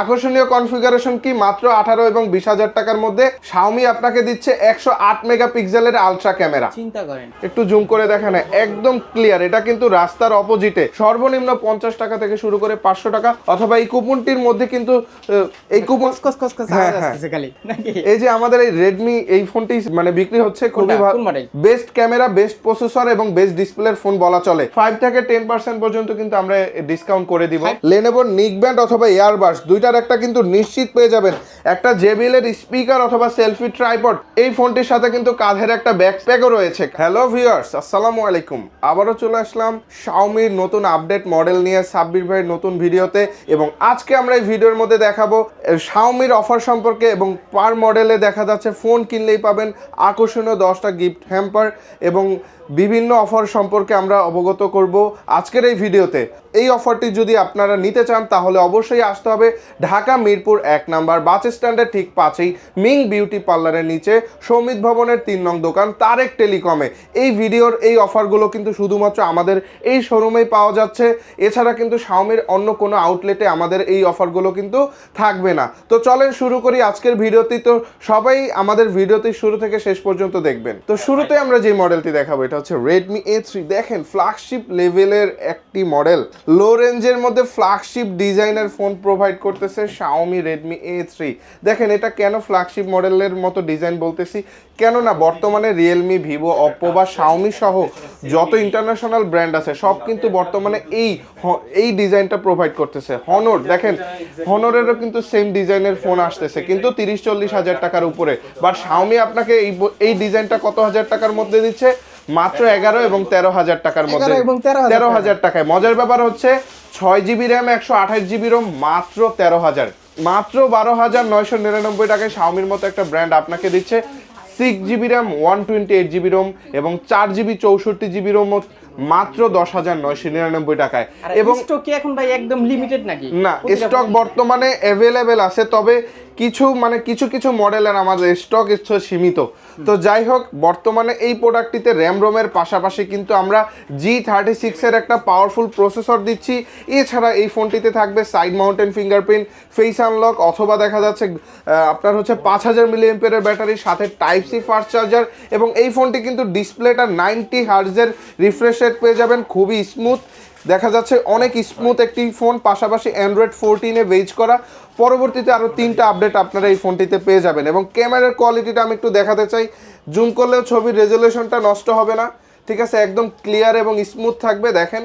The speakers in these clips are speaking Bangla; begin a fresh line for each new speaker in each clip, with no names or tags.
আকর্ষণীয় কনফিগারেশন কি মাত্র আঠারো এবং বিশ হাজার টাকার মধ্যে? শাওমি আপনাকে দিচ্ছে একশো আট মেগাপিক্সেলের আলট্রা ক্যামেরা
চিন্তা করেন।
একটু জুম করে দেখেন একদম ক্লিয়ার এটা কিন্তু রাস্তার অপোজিটে সর্বনিম্ন পঞ্চাশ টাকা থেকে শুরু করে পাঁচশো টাকা। অথবা এই কুপনটির মধ্যে কিন্তু এই কুপন হ্যাঁ, হ্যাঁ। এই যে আমাদের এই রেডমি এই ফোনটি মানে বিক্রি হচ্ছে খুবই ভালো। বেস্ট ক্যামেরা বেস্ট প্রসেসর এবং বেস্ট ডিসপ্লের ফোন বলা চলে। ফাইভ থেকে টেন পার্সেন্ট পর্যন্ত কিন্তু আমরা ডিসকাউন্ট করে দিব। লেনেভোর নিক ব্যান্ড অথবা এয়ারবাস দুইটার একটা কিন্তু নিশ্চিত পেয়ে যাবেন। একটা জেবিএল এর স্পিকার অথবা সেলফি ট্রাইপড। এই ফোনটির সাথে কিন্তু কাঁধের একটা ব্যাকপ্যাকও রয়েছে। হ্যালো ভিউয়ার্স আসসালামু আলাইকুম। আবারও চলে আসলাম শাওমির নতুন আপডেট মডেল নিয়ে সাব্বির ভাইয়ের নতুন ভিডিওতে এবং আজকে আমরা এই ভিডিওর মধ্যে দেখাবো শাওমির অফার সম্পর্কে এবং পার মডেলে দেখা যাচ্ছে ফোন কিনলেই পাবেন আকর্ষণীয় দশটা গিফট হ্যাম্পার এবং বিভিন্ন অফার সম্পর্কে আমরা অবগত করব আজকের এই ভিডিওতে। এই অফারটি যদি আপনারা নিতে চান তাহলে অবশ্যই আসতে হবে ঢাকা, মিরপুর এক নাম্বার, বাস স্ট্যান্ডের ঠিক পাশেই মিং বিউটি পার্লারের নিচে সৌমিত ভবনের তিন নং দোকান তারেক টেলিকমে। এই ভিডিওর এই অফারগুলো কিন্তু শুধুমাত্র আমাদের এই শোরুমেই পাওয়া যাচ্ছে। এছাড়া কিন্তু শাওমির অন্য কোনো আউটলেটে আমাদের এই অফারগুলো কিন্তু থাকবে না। তো চলেন শুরু করি আজকের ভিডিওটি। তো সবাই আমাদের ভিডিওটি শুরু থেকে শেষ পর্যন্ত দেখবেন। তো শুরুতে আমরা যে মডেলটি দেখাবো, এটা হচ্ছে রেডমি এ থ্রি দেখেন ফ্ল্যাগশিপ লেভেলের একটি মডেল লো রেঞ্জের মধ্যে ফ্ল্যাগশিপ ডিজাইনের ফোন প্রোভাইড করতেছে শাওমি রেডমি এ থ্রি দেখেন এটা কেন ফ্ল্যাগশিপ মডেলের মতো ডিজাইন বলতেছি? কেননা বর্তমানে রিয়েলমি ভিভো অপ্পো বা শাওমি সহ যত ইন্টারন্যাশনাল ব্র্যান্ড আছে সব কিন্তু বর্তমানে এই এই ডিজাইনটা প্রোভাইড করতেছে। হনর দেখেন হনরেরও কিন্তু সেম ডিজাইনের ফোন আসতেছে কিন্তু তিরিশ চল্লিশ হাজার টাকার উপরে। বাট শাওমি আপনাকে এই এই ডিজাইনটা কত হাজার টাকার মধ্যে দিচ্ছে? মাত্র এগারো এবং তেরো হাজার টাকার মধ্যে।
11 এবং 13,000
তেরো হাজার টাকায়। মজার ব্যাপার হচ্ছে ছয় জিবি র্যাম একশো আঠাশ জিবি রোম মাত্র তেরো হাজার। মাত্র বারো হাজার নয়শো নিরানব্বই টাকায় শাওমির মতো একটা ব্র্যান্ড আপনাকে দিচ্ছে। Six GB RAM one twenty eight GB ROM এবং চার জিবি চৌষট্টি জিবি রোম মাত্র দশ হাজার নয়শো নিরানব্বই টাকায়। এবং
স্টক এখন ভাই একদম লিমিটেড নাকি?
না স্টক বর্তমানে অ্যাভেলেবেল আছে তবে কিছু মানে কিছু কিছু মডেলের আমাদের স্টক সীমিত। তো যাই হোক, বর্তমানে এই প্রোডাক্টটিতে র্যাম রোমের পাশাপাশি কিন্তু আমরা জি থার্টি সিক্সের একটা পাওয়ারফুল প্রসেসর দিচ্ছি। এছাড়া এই ফোনটিতে থাকবে side mounted fingerprint face unlock অথবা দেখা যাচ্ছে আপনার হচ্ছে পাঁচ হাজার মিলি এম্পিয়ারের ব্যাটারি সাথে টাইপ সি ফাস্ট চার্জার এবং এই ফোনটি কিন্তু ডিসপ্লেটা নাইনটি হার্জের রিফ্রেশ রেট পেয়ে যাবেন। খুবই স্মুথ দেখা যাচ্ছে অনেক স্মুথ একটি ফোন পাশাপাশি অ্যান্ড্রয়েড ফোরটিনে বেজ করা। পরবর্তীতে আরও তিনটা আপডেট আপনারা এই ফোনটিতে পেয়ে যাবেন এবং ক্যামেরার কোয়ালিটিটা আমি একটু দেখাতে চাই। জুম করলেও ছবির রেজলিউশনটা নষ্ট হবে না। ঠিক আছে, একদম ক্লিয়ার এবং স্মুথ থাকবে, দেখেন।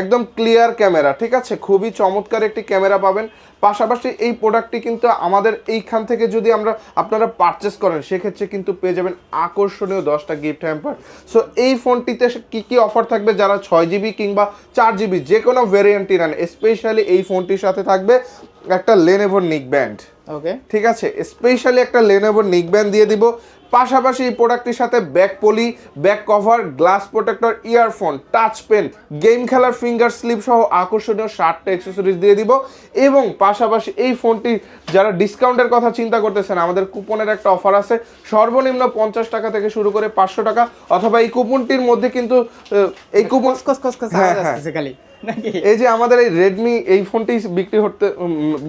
একদম ক্লিয়ার ক্যামেরা ঠিক আছে? খুবই চমৎকার একটি ক্যামেরা পাবেন। পাশাপাশি এই প্রোডাক্টটি কিন্তু আমাদের এইখান থেকে যদি আমরা আপনারা পারচেস করেন সেক্ষেত্রে কিন্তু পেয়ে যাবেন আকর্ষণীয় দশটা গিফট হ্যাম্পার সো এই ফোনটিতে কি কি অফার থাকবে? যারা ছয় জিবি কিংবা চার জিবি যে কোনো ভ্যারিয়েন্টই নেন স্পেশালি এই ফোনটির সাথে থাকবে একটা লেনেভোর নিক ব্যান্ড
ওকে
ঠিক আছে? স্পেশালি একটা লেনোভোর নিক ব্যান্ড দিয়ে দিব। পাশাপাশি এই প্রোডাক্টটির সাথে back poly back cover glass protector earphone touch pen game খেলার ফিঙ্গার স্লিপ সহ আকর্ষণীয় শার্টটা অ্যাক্সেসরিজ দিয়ে দিব। এবং পাশাপাশি এই ফোনটি যারা ডিসকাউন্টের কথা চিন্তা করতেছেন আমাদের কুপনের একটা অফার আছে। সর্বনিম্ন পঞ্চাশ টাকা থেকে শুরু করে পাঁচশো টাকা অথবা এই কুপনটির মধ্যে কিন্তু এই কুপন হ্যাঁ, হ্যাঁ। এই যে আমাদের এই রেডমি এই ফোনটি বিক্রি হতে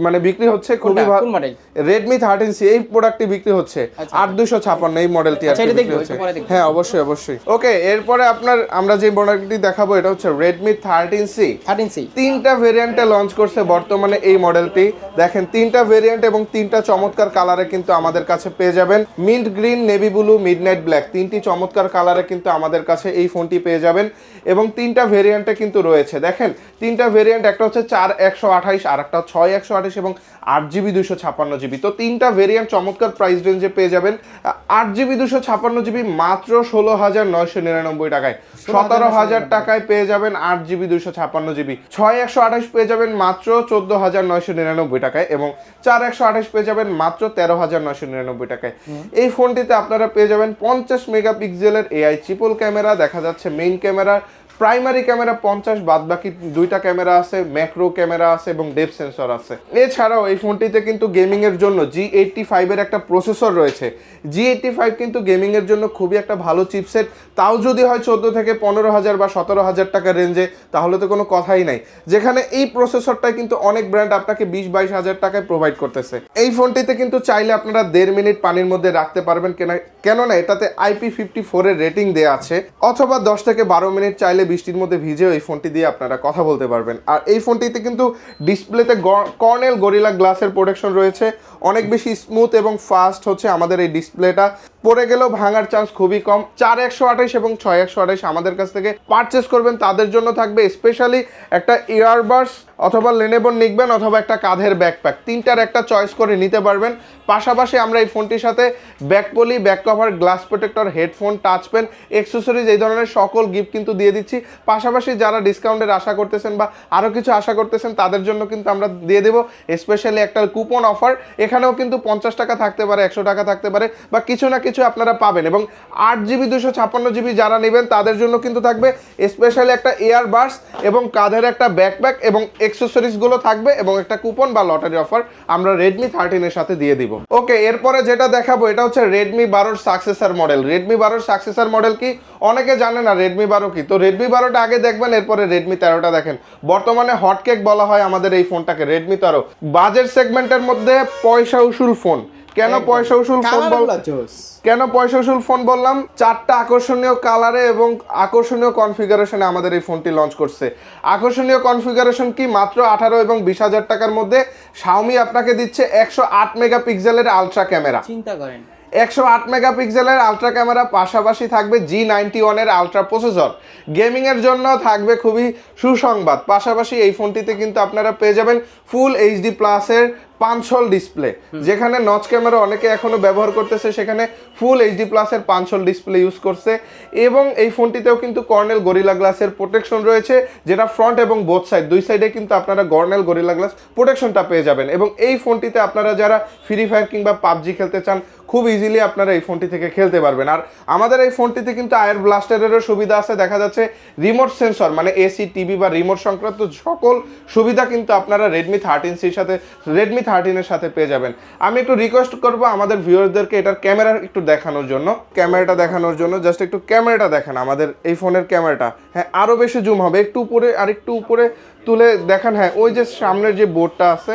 মানে বিক্রি হচ্ছে খুবই ভালো? রেডমি থার্টিন সি এই প্রোডাক্টটি বিক্রি হচ্ছে।
আচ্ছা।
আট দুশো ছাপান্ন এই মডেলটি আর
আচ্ছা।
হ্যাঁ অবশ্যই অবশ্যই। ওকে এরপরে আপনার আমরা যে প্রোডাক্টটি দেখাবো এটা হচ্ছে Redmi thirteen C
thirteen C
তিনটা ভেরিয়েন্টে লঞ্চ করছে বর্তমানে এই মডেলটি দেখেন তিনটা ভেরিয়েন্ট এবং তিনটা চমৎকার কালারে কিন্তু আমাদের কাছে পেয়ে যাবেন। Mint green navy blue midnight black তিনটি চমৎকার কালারে কিন্তু আমাদের কাছে এই ফোনটি পেয়ে যাবেন। এবং তিনটা ভেরিয়েন্টে কিন্তু রয়েছে। দেখেন তিনটা ভেরিয়েন্ট একটা হচ্ছে চার একশো আঠাইশ আর একটা ছয় একশো আঠাইশ এবং আট জিবি দুশো ছাপান্ন জিবি। তো তিনটা ভেরিয়েন্ট চমৎকার প্রাইস রেঞ্জে পেয়ে যাবেন। আট জিবি দুশো ছাপান্ন জিবি মাত্র ষোলো হাজার নয়শো নিরানব্বই টাকায়। সতেরো হাজার টাকায় পেয়ে যাবেন আট জিবি দুশো ছাপান্ন জিবি। ছয় একশো আঠাশ পেয়ে যাবেন মাত্র চোদ্দ হাজার নয়শো নিরানব্বই টাকায় এবং চার একশো আঠাশ পেয়ে যাবেন মাত্র তেরো হাজার নয়শো নিরানব্বই টাকায়। এই ফোনটিতে আপনারা পেয়ে যাবেন পঞ্চাশ মেগাপিক্সেলের এআই ট্রিপল ক্যামেরা দেখা যাচ্ছে মেইন ক্যামেরা প্রাইমারি ক্যামেরা পঞ্চাশ বাদ বাকি দুইটা ক্যামেরা আছে, ম্যাক্রো ক্যামেরা আছে এবং ডেপ সেন্সর আছে। এছাড়াও এই ফোনটিতে কিন্তু গেমিং এর জন্য জি এইটটি ফাইভের একটা প্রসেসর রয়েছে। জি এইটটি ফাইভ কিন্তু গেমিং এর জন্য খুবই একটা ভালো চিপসেট তাও যদি হয় চোদ্দ থেকে পনেরো হাজার বা সতেরো হাজার টাকা রেঞ্জে তাহলে তো কোনো কথাই নাই। যেখানে এই প্রসেসরটা কিন্তু অনেক ব্র্যান্ড আপনাকে বিশ, বাইশ হাজার টাকায় প্রোভাইড করতেছে। এই ফোনটিতে কিন্তু চাইলে আপনারা দেড় মিনিট পানির মধ্যে রাখতে পারবেন। কেনা, কেননা এটাতে আইপি ফিফটি ফোরের রেটিং দেওয়া আছে। অথবা দশ থেকে বারো মিনিট চাইলে বৃষ্টির মধ্যে ভিজেও এই ফোনটি দিয়ে আপনারা কথা বলতে পারবেন। আর এই ফোনটিতে কিন্তু ডিসপ্লেতে কর্নেল গরিলা গ্লাসের প্রোটেকশন রয়েছে। অনেক বেশি স্মুথ এবং ফাস্ট হচ্ছে আমাদের এই ডিসপ্লেটা। পড়ে গেলেও ভাঙার চান্স খুবই কম। চার একশো আঠাইশ এবং ছয় একশো আঠাইশ আমাদের কাছ থেকে পারচেস করবেন। তাদের জন্য থাকবে স্পেশালি একটা ইয়ারবাডস অথবা লেনেবন নিকবেন অথবা একটা কাঁধের ব্যাকপ্যাক তিনটার একটা চয়েস করে নিতে পারবেন। পাশাপাশি আমরা এই ফোনটির সাথে back poly back cover glass protector headphone touch pen accessories এই ধরনের সকল গিফট কিন্তু দিয়ে দিচ্ছি। পাশাপাশি যারা ডিসকাউন্টের আশা করতেছেন বা আরও কিছু আশা করতেছেন, তাদের জন্য কিন্তু আমরা দিয়ে দেবো স্পেশালি একটা কুপন অফার এখানেও কিন্তু পঞ্চাশ টাকা থাকতে পারে, একশো টাকা থাকতে পারে বা কিছু না কিছু আপনারা পাবেন এবং আট জিবি, দুশো ছাপ্পান্ন জিবি যারা নেবেন, তাদের জন্য কিন্তু থাকবে স্পেশালি একটা এয়ার বাস এবং কাঁধের একটা ব্যাকপ্যাক এবং এক্সেসরিজগুলো থাকবে এবং একটা কুপন বা লটারি অফার আমরা রেডমি থার্টিনের সাথে দিয়ে দিব। ওকে এরপরে যেটা দেখাবো, এটা হচ্ছে রেডমি বারোর সাকসেসার মডেল রেডমি বারোর সাকসেসার মডেল কি? অনেকে জানে না রেডমি বারো কি। তো রেডমি বারোটা আগে দেখবেন, এরপরে রেডমি তেরোটা দেখেন। বর্তমানে হটকেক বলা হয় আমাদের এই ফোনটাকে রেডমি তেরো। বাজেট সেগমেন্টের মধ্যে পয়সা উসুল ফোন কেন পয়সা উসুল ফোন কেন পয়সা উসুল ফোন বললাম? চারটা আকর্ষণীয় কালারে এবং আকর্ষণীয় কনফিগারেশনে আমাদের এই ফোনটি লঞ্চ করছে। আকর্ষণীয় কনফিগারেশন কি? মাত্র আঠারো এবং বিশ হাজার টাকার মধ্যে শাওমি আপনাকে দিচ্ছে একশো আট মেগাপিক্সেলের আলট্রা ক্যামেরা
চিন্তা করেন।
একশো আট মেগাপিক্সেলের আলট্রা ক্যামেরা পাশাপাশি থাকবে জি নাইনটি ওয়ানের আলট্রা প্রসেসর গেমিংয়ের জন্য থাকবে খুবই সুসংবাদ। পাশাপাশি এই ফোনটিতে কিন্তু আপনারা পেয়ে যাবেন ফুল এইচডি প্লাসের পাঁচশোল ডিসপ্লে যেখানে নচ ক্যামেরা অনেকে এখনও ব্যবহার করতেছে সেখানে ফুল এইচডি প্লাসের পাঁচশোল ডিসপ্লে ইউজ করছে। এবং এই ফোনটিতেও কিন্তু কর্নেল গরিলা গ্লাসের প্রোটেকশন রয়েছে যেটা ফ্রন্ট এবং বোথ সাইড দুই সাইডে কিন্তু আপনারা কর্নেল গরিলা গ্লাস প্রোটেকশনটা পেয়ে যাবেন। এবং এই ফোনটিতে আপনারা যারা ফ্রি ফায়ার কিংবা পাবজি খেলতে চান খুব ইজিলি আপনারা এই ফোনটি থেকে খেলতে পারবেন। আর আমাদের এই ফোনটিতে কিন্তু আয়ার ব্লাস্টারেরও সুবিধা আছে, দেখা যাচ্ছে রিমোট সেন্সর মানে এসি টিভি বা রিমোট সংক্রান্ত সকল সুবিধা কিন্তু আপনারা রেডমি থার্টিন সির সাথে রেডমি থার্টিনের সাথে পেয়ে যাবেন। আমি একটু রিকোয়েস্ট করব আমাদের ভিউয়ারদেরকে এটার ক্যামেরা একটু দেখানোর জন্য ক্যামেরাটা দেখানোর জন্য জাস্ট একটু ক্যামেরাটা দেখান আমাদের এই ফোনের ক্যামেরাটা হ্যাঁ আরও বেশি জুম হবে, একটু উপরে আর একটু উপরে তুলে দেখান। হ্যাঁ ওই যে সামনের যে বোর্ডটা আছে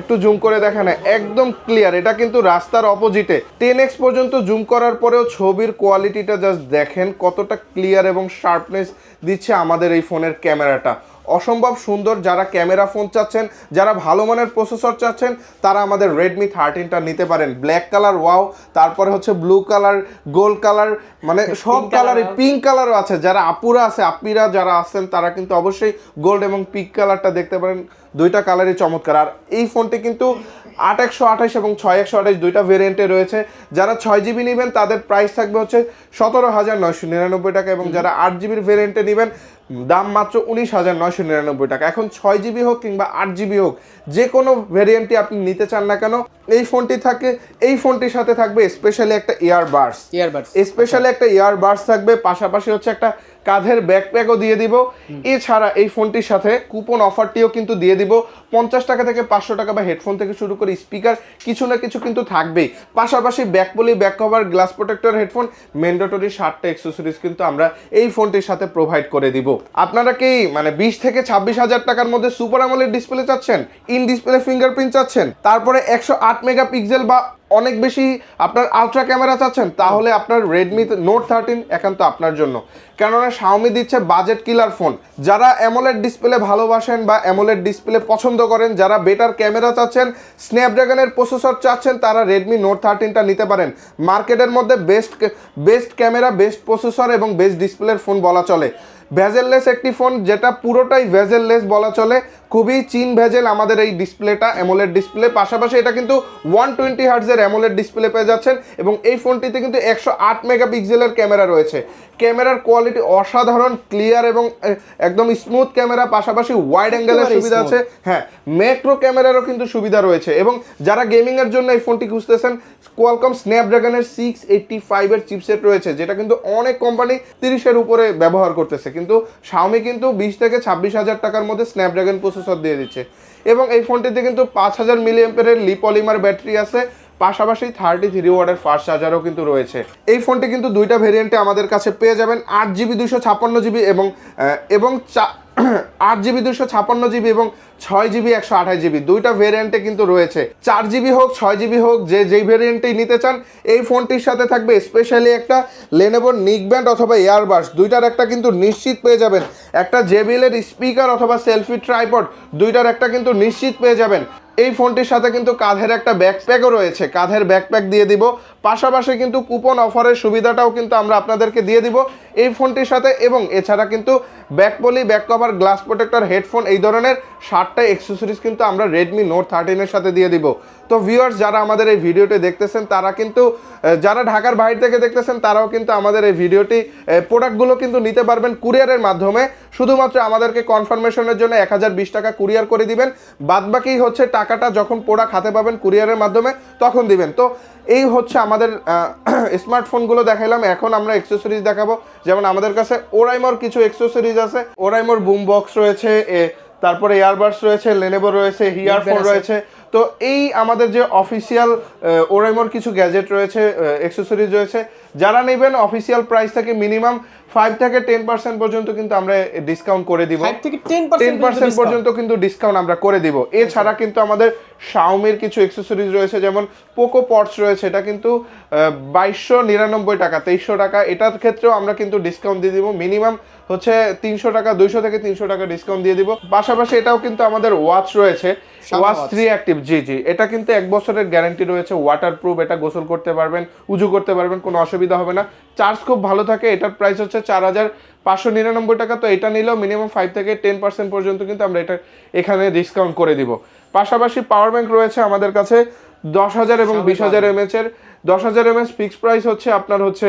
একটু জুম করে দেখেন একদম ক্লিয়ার এটা কিন্তু রাস্তার অপোজিটে টেন এক্স পর্যন্ত জুম করার পরেও ছবির কোয়ালিটিটা জাস্ট দেখেন কতটা ক্লিয়ার এবং শার্পনেস দিচ্ছে আমাদের এই ফোনের ক্যামেরাটা। অসম্ভব সুন্দর যারা ক্যামেরা ফোন চাচ্ছেন যারা ভালো মানের প্রসেসর চাচ্ছেন তারা আমাদের রেডমি থার্টিনটা নিতে পারেন। ব্ল্যাক কালার ওয়াও তারপরে হচ্ছে ব্লু কালার গোল্ড কালার মানে সব কালারই পিঙ্ক কালারও আছে। যারা আপুরা আছে আপিরা যারা আছেন তারা কিন্তু অবশ্যই গোল্ড এবং পিঙ্ক কালারটা দেখতে পারেন। দুইটা কালারই চমৎকার। আর এই ফোনটি কিন্তু আট একশো আঠাশ এবং ছয় একশো আঠাশ দুইটা ভেরিয়েন্টে রয়েছে। যারা ছয় জিবি নেবেন তাদের প্রাইস থাকবে হচ্ছে সতেরো হাজার নয়শো নিরানব্বই টাকা এবং যারা আট জিবির ভেরিয়েন্টে নেবেন দাম মাত্র উনিশ হাজার নয়শো নিরানব্বই টাকা। এখন ছয় জিবি হোক কিংবা আট জিবি হোক যে কোনো ভেরিয়েন্টটি আপনি নিতে চান না কেন এই ফোনটি থাকে এই ফোনটির সাথে থাকবে স্পেশালি একটা ইয়ার বার্স
ইয়ারবাডস
স্পেশালি একটা ইয়ার বাডস থাকবে পাশাপাশি হচ্ছে একটা কাঁধের ব্যাকপ্যাকও দিয়ে দিব। এছাড়া এই ফোনটির সাথে কুপন অফারটিও কিন্তু দিয়ে দিব। পঞ্চাশ টাকা থেকে পাঁচশো টাকা বা হেডফোন থেকে শুরু করে স্পিকার কিছু না কিছু কিন্তু থাকবেই। পাশাপাশি back poly back cover glass protector headphone mandatory ষাটটা এক্সেসরিজ কিন্তু আমরা এই ফোনটির সাথে প্রোভাইড করে দিব। আপনারা কি মানে বিশ থেকে ছাব্বিশ হাজার টাকার মধ্যে সুপার আমলের ডিসপ্লে চাচ্ছেন? ইন ডিসপ্লে ফিঙ্গারপ্রিন্ট চাচ্ছেন? তারপরে একশো আট মেগাপিক্সেল বা অনেক বেশি আপনার আলট্রা ক্যামেরা চাচ্ছেন, তাহলে আপনার রেডমি নোট থার্টিন একান্ত আপনার জন্য। কেননা শাওমি দিচ্ছে বাজেট কিলার ফোন যারা অ্যামোলেড ডিসপ্লে ভালোবাসেন বা অ্যামোলেড ডিসপ্লে পছন্দ করেন, যারা বেটার ক্যামেরা চাচ্ছেন স্ন্যাপড্রাগনের প্রসেসর চাচ্ছেন, তারা রেডমি নোট থার্টিনটা নিতে পারেন। মার্কেটের মধ্যে best best camera best processor এবং বেস্ট ডিসপ্লের ফোন বলা চলে। ভেজেললেস একটি ফোন যেটা পুরোটাই ভেজেললেস বলা চলে। খুবই চিন ভেজেল আমাদের এই ডিসপ্লেটা অ্যামোলেড ডিসপ্লে। পাশাপাশি এটা কিন্তু ওয়ান টোয়েন্টি হার্টজের অ্যামোলেড ডিসপ্লে পেয়ে যাচ্ছেন এবং এই ফোনটিতে কিন্তু একশো আট মেগাপিক্সেলের ক্যামেরা রয়েছে। ক্যামেরার কোয়ালিটি অসাধারণ ক্লিয়ার এবং একদম স্মুথ ক্যামেরা পাশাপাশি ওয়াইড অ্যাঙ্গেলের সুবিধা আছে। হ্যাঁ ম্যাক্রো ক্যামেরারও কিন্তু সুবিধা রয়েছে এবং যারা গেমিংয়ের জন্য এই ফোনটি খুঁজতেছেন কোয়ালকম স্ন্যাপড্রাগনের সিক্স এইটটি ফাইভের চিপসেট রয়েছে যেটা কিন্তু অনেক কোম্পানি তিরিশের উপরে ব্যবহার করতেছে। কিন্তু শাওমি কিন্তু বিশ থেকে ছাব্বিশ হাজার টাকার মধ্যে স্ন্যাপড্রাগন প্রসেসর দিয়ে দিচ্ছে। এবং এই ফোনটিতে কিন্তু পাঁচ হাজার মিলি এম্পের লিপলিমার ব্যাটারি আছে, পাশাপাশি থার্টি থ্রি ওয়ার্ডের ফাস্ট চার্জারও কিন্তু রয়েছে। এই ফোনটি কিন্তু দুইটা ভেরিয়েন্টে আমাদের কাছে পেয়ে যাবেন, আট জিবি দুশো ছাপ্পান্ন জিবি এবং এবং চা- আট জিবি দুশো ছাপ্পান্ন জিবি এবং ছয় জিবি, একশো আঠাশ জিবি। দুইটা ভেরিয়েন্টে কিন্তু রয়েছে। চার জিবি হোক, ছয় জিবি হোক, যে যেই ভেরিয়েন্টেই নিতে চান, এই ফোনটির সাথে থাকবে স্পেশালি একটা লেনেভোর নিক ব্যান্ড অথবা এয়ারবাস দুইটার একটা কিন্তু নিশ্চিত পেয়ে যাবেন। একটা জেবিএলের স্পিকার অথবা সেলফি ট্রাইপড দুইটার একটা কিন্তু নিশ্চিত পেয়ে যাবেন। এই ফোনটির সাথে কিন্তু কাঁধের একটা ব্যাকপ্যাকও রয়েছে। কাঁধের ব্যাকপ্যাক দিয়ে দিব। পাশাপাশি কিন্তু কুপন অফারের সুবিধাটাও কিন্তু আমরা আপনাদেরকে দিয়ে দিব এই ফোনটির সাথে এবং এছাড়া কিন্তু back poly back cover glass protector headphone এই ধরনের ষাটটা এক্সেসরিজ কিন্তু আমরা রেডমি নোট থার্টিনের সাথে দিয়ে দিব। তো ভিউয়ার্স যারা আমাদের এই ভিডিওটি দেখতেছেন তারা কিন্তু যারা ঢাকার বাইরে থেকে দেখতেছেন তারাও কিন্তু আমাদের এই ভিডিওটি প্রোডাক্টগুলো কিন্তু নিতে পারবেন কুরিয়ারের মাধ্যমে। শুধুমাত্র আমাদেরকে কনফার্মেশনের জন্য এক হাজার বিশ টাকা কুরিয়ার করে দিবেন। বাদবাকি হচ্ছে টাকাটা যখন প্রোডাক্ট হাতে পাবেন কুরিয়ারের মাধ্যমে তখন দিবেন। তো এই হচ্ছে আমাদের স্মার্টফোনগুলো দেখাইলাম। এখন আমরা এক্সেসরিজ দেখাবো। যেমন আমাদের কাছে ওরাইমোর কিছু এক্সেসরিজ আছে। ওরাইমোর বুম বক্স রয়েছে তারপরে ইয়ারবাডস রয়েছে লেনেভো রয়েছে হিয়ারফোন রয়েছে। তো এই আমাদের যে অফিসিয়াল ওরাইমোর কিছু গ্যাজেট রয়েছে এক্সেসরিজ রয়েছে যারা নেবেন অফিসিয়াল প্রাইস থেকে মিনিমাম ফাইভ থেকে টেন পার্সেন্ট পর্যন্ত কিন্তু আমরা ডিসকাউন্ট করে দিব।
টেন
পার্সেন্ট পর্যন্ত কিন্তু ডিসকাউন্ট আমরা করে দিব। এছাড়া কিন্তু আমাদের শাওমির কিছু এক্সেসরিজ রয়েছে যেমন পোকো পটস রয়েছে এটা কিন্তু বাইশশো নিরানব্বই টাকা তেইশশো টাকা। এটার ক্ষেত্রেও আমরা কিন্তু ডিসকাউন্ট দিয়ে দিব। মিনিমাম হচ্ছে তিনশো টাকা দুইশো থেকে তিনশো টাকা ডিসকাউন্ট দিয়ে দিব। পাশাপাশি এটাও কিন্তু আমাদের ওয়াচ রয়েছে।
Watch।
Three active G G. এটা কিন্তু এক বছরের গ্যারান্টি রয়েছে ওয়াটার প্রুফ এটা গোসল করতে পারবেন উজু করতে পারবেন কোনো অসুবিধা হবে না। চার্জ খুব ভালো থাকে এটার প্রাইস হচ্ছে চার হাজার পাঁচশো নিরানব্বই টাকা। তো এটা নিলেও মিনিমাম ফাইভ থেকে টেন পার্সেন্ট পর্যন্ত কিন্তু আমরা এটা এখানে ডিসকাউন্ট করে দিব। পাশাপাশি পাওয়ার ব্যাংক রয়েছে আমাদের কাছে। দশ হাজার এবং বিশ হাজার এমএচ এর। দশ হাজার এমএচ ফিক্স প্রাইস হচ্ছে আপনার হচ্ছে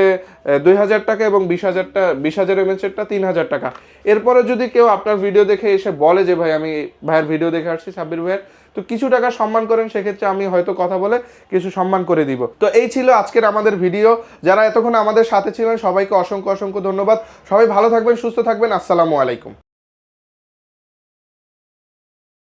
দুই হাজার টাকা এবং বিশ হাজারটা বিশ হাজার এমএচ এরটা তিন হাজার টাকা। এরপরে যদি কেউ আপনার ভিডিও দেখে এসে বলে যে ভাই আমি ভাইয়ের ভিডিও দেখে আসছি সাব্বির ভাইয়ের তো কিছু টাকা সম্মান করেন সেক্ষেত্রে আমি হয়তো কথা বলে কিছু সম্মান করে দিব। তো এই ছিল আজকের আমাদের ভিডিও যারা এতক্ষণ আমাদের সাথে ছিলেন সবাইকে অসংখ্য অসংখ্য ধন্যবাদ। সবাই ভালো থাকবেন সুস্থ থাকবেন। আসসালামু আলাইকুম।